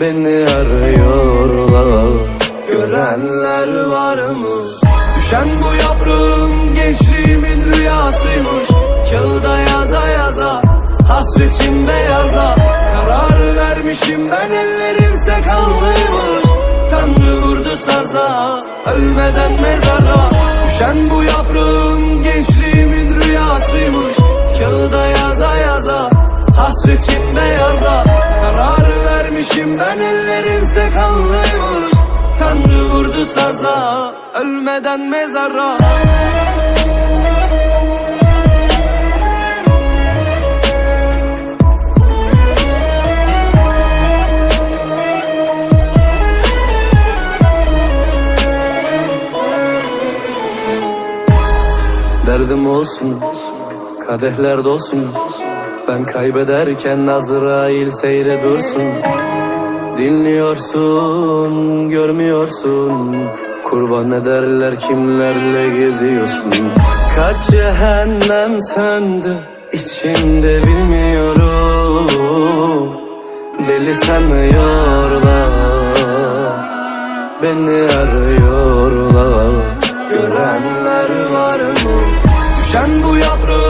Beni arıyorlar. Görenler var mı? Düşen bu yaprağım gençliğimin rüyasıymış. Kağıda yaza yaza Hasretim beyaza. Karar vermişim ben ellerimse kanlıymış Tanrı vurdu saza Ölmeden mezara. Düşen bu yaprağım saza Ölmeden mezara. Derdim olsun Kadehler dolsun. Ben kaybederken Azrail seyre dursun Dinliyorsun, görmüyorsun. Kurban ederler kimlerle geziyorsun? Kaç cehennem söndü içimde bilmiyorum. Deli sanıyorlar Beni arıyorlar. Görenler var mı? Düşen bu yaprağım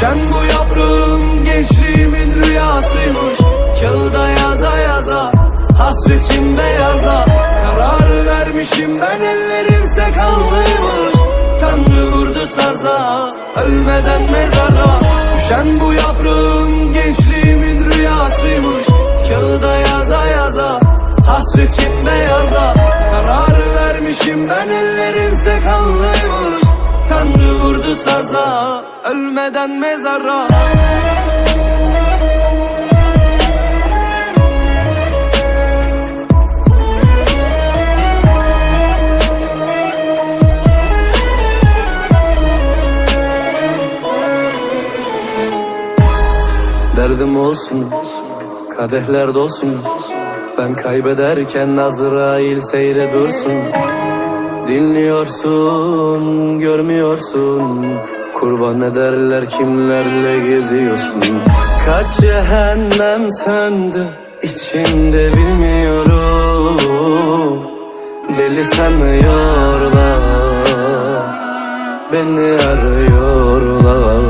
Düşen bu yaprağım gençliğimin rüyasıymış. Kağıda yaza yaza Hasretim beyaza. Karar vermişim ben ellerimse kanlıymış Tanrı vurdu saza Ölmeden mezara. Düşen bu yaprağım gençliğimin rüyasıymış. Kağıda yaza yaza Hasretim beyaza. Karar vermişim ben ellerimse kanlıymış Vurdu saza Ölmeden mezara. Derdim olsun Kadehler dolsun. Ben kaybederken Azrail seyre dursun Dinliyorsun, görmüyorsun. Kurban ederler kimlerle geziyorsun. Kaç cehennem söndü içinde bilmiyorum. Deli sanıyorlar Beni arıyorlar